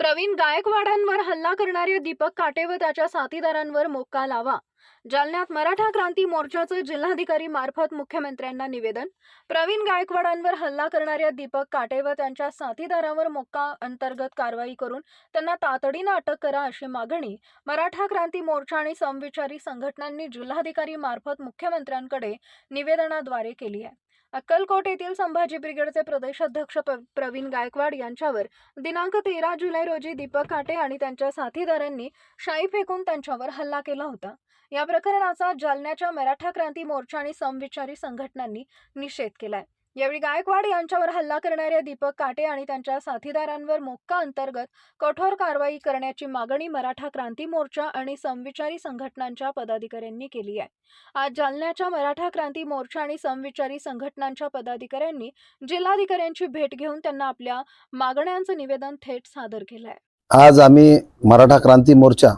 प्रवीण गायकवाडांवर हल्ला करणारे दीपक काटे व त्याच्या साथीदारांवर मोक्का लावा. जालन्यात मराठा क्रांती मोर्चाचं जिल्हाधिकारी मार्फत मुख्यमंत्र्यांना निवेदन. प्रवीण गायकवाडांवर हल्ला करणाऱ्या दीपक काटे व त्यांच्या साथीदारावर मोक्का अंतर्गत कारवाई करून त्यांना तातडीनं अटक करा अशी मागणी मराठा क्रांती मोर्चा आणि समविचारी संघटनांनी जिल्हाधिकारी मार्फत मुख्यमंत्र्यांकडे निवेदनाद्वारे केली आहे. अक्कलकोट येथील संभाजी ब्रिगेडचे प्रदेशाध्यक्ष प्रवीण गायकवाड यांच्यावर दिनांक तेरा जुलै रोजी दीपक काटे आणि त्यांच्या साथीदारांनी शाई फेकून त्यांच्यावर हल्ला केला होता. या प्रकरणाचा जालन्याच्या मराठा क्रांती मोर्चा आणि समविचारी संघटनांनी निषेध केलाय. यावेळी गायकवाड यांच्यावर हल्ला करणाऱ्या दीपक काटे आणि त्यांच्या साथीदारांवर मोक्का अंतर्गत कठोर कारवाई करण्याची मागणी मराठा क्रांती मोर्चा आणि समविचारी संघटनांच्या पदाधिकाऱ्यांनी केली आहे. आज जालन्याच्या मराठा क्रांती मोर्चा आणि समविचारी संघटनांच्या पदाधिकाऱ्यांनी जिल्हाधिकाऱ्यांची भेट घेऊन त्यांना आपल्या मागण्यांचं निवेदन थेट सादर केलं आहे. आज आम्ही मराठा क्रांती मोर्चा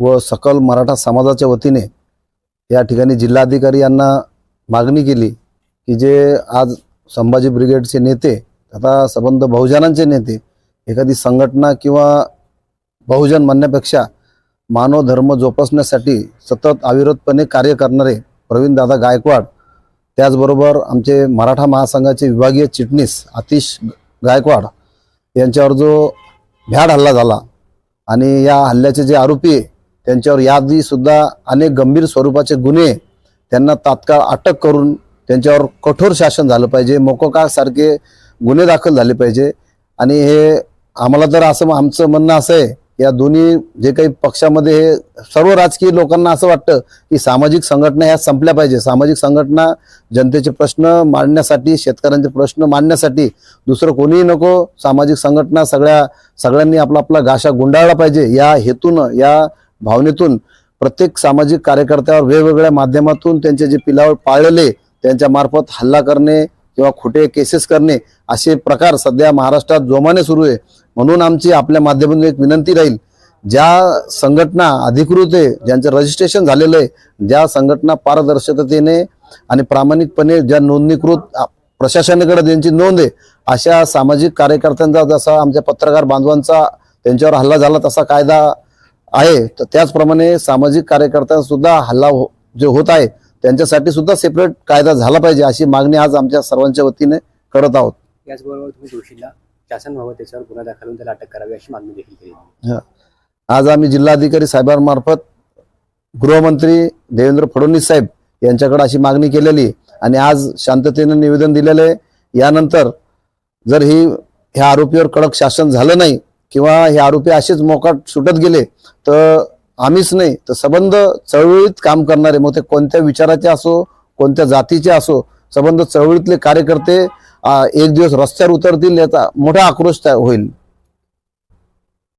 व सकल मराठा समाजाच्या वतीने या ठिकाणी जिल्हाधिकारी यांना मागणी केली की जे आज संभाजी ब्रिगेडचे नेते आता संबंध बहुजनांचे नेते एखादी संघटना किंवा बहुजन म्हणण्यापेक्षा मानव धर्म जोपासण्यासाठी सतत अविरतपणे कार्य करणारे प्रवीणदादा गायकवाड त्याचबरोबर आमचे मराठा महासंघाचे विभागीय चिटणीस आतिश गायकवाड यांच्यावर जो भ्याड हल्ला झाला आणि या हल्ल्याचे जे आरोपी आहे त्यांच्यावर यादीसुद्धा अनेक गंभीर स्वरूपाचे गुन्हे त्यांना तात्काळ अटक करून त्यांच्यावर कठोर शासन झालं पाहिजे. मोकोकासारखे गुन्हे दाखल झाले पाहिजे. आणि हे आम्हाला तर असं आमचं म्हणणं असं आहे या दोन्ही जे काही पक्षामध्ये हे सर्व राजकीय लोकांना असं वाटतं की सामाजिक संघटना ह्या संपल्या पाहिजे. सामाजिक संघटना जनतेचे प्रश्न मांडण्यासाठी शेतकऱ्यांचे प्रश्न मांडण्यासाठी दुसरं कोणीही नको. सामाजिक संघटना सगळ्या सगळ्यांनी आपला आपला गाशा गुंडाळला पाहिजे. या हेतून या भावनेतून प्रत्येक सामाजिक कार्यकर्त्यावर वेगवेगळ्या माध्यमातून त्यांचे जे पिलावर पाळलेले त्यांच्यामार्फत हल्ला करणे किंवा खोटे केसेस करणे असे प्रकार सध्या महाराष्ट्रात जोमाने सुरू आहे. म्हणून आमची आपल्या माध्यमातून एक विनंती राहील ज्या संघटना अधिकृत आहे ज्यांचं रजिस्ट्रेशन झालेलं आहे ज्या संघटना पारदर्शकतेने आणि प्रामाणिकपणे ज्या नोंदणीकृत प्रशासनाकडे त्यांची नोंद आहे अशा सामाजिक कार्यकर्त्यांचा जसा आमच्या पत्रकार बांधवांचा त्यांच्यावर हल्ला झाला तसा कायदा आहे. तर त्याचप्रमाणे सामाजिक कार्यकर्त्यांसुद्धा हल्ला हो- जे होत आहे त्यांच्यासाठी सुद्धा सेपरेट कायदा झाला पाहिजे अशी मागणी आज आमच्या सर्वांच्या वतीने करत आहोत. याचबरोबर तुम्ही शासन व्हावं त्याच्यावर गुन्हा दाखल होऊन त्याला अटक करावी अशी मागणी देखील केली. आज आम्ही जिल्हाधिकारी साहेबांमार्फत गृहमंत्री देवेंद्र फडणवीस साहेब यांच्याकडे अशी मागणी केलेली. आणि आज शांततेने निवेदन दिलेलं आहे. यानंतर जर ही ह्या आरोपीवर कडक शासन झालं नाही किंवा हे आरोपी असेच मोकाट सुटत गेले तर आम्हीच नाही तर संबंध चळवळीत काम करणारे मग ते कोणत्या विचाराचे असो कोणत्या जातीचे असो संबंध चळवळीतले कार्यकर्ते एक दिवस रस्त्यावर उतरतील याचा मोठा आक्रोश त्या- होईल.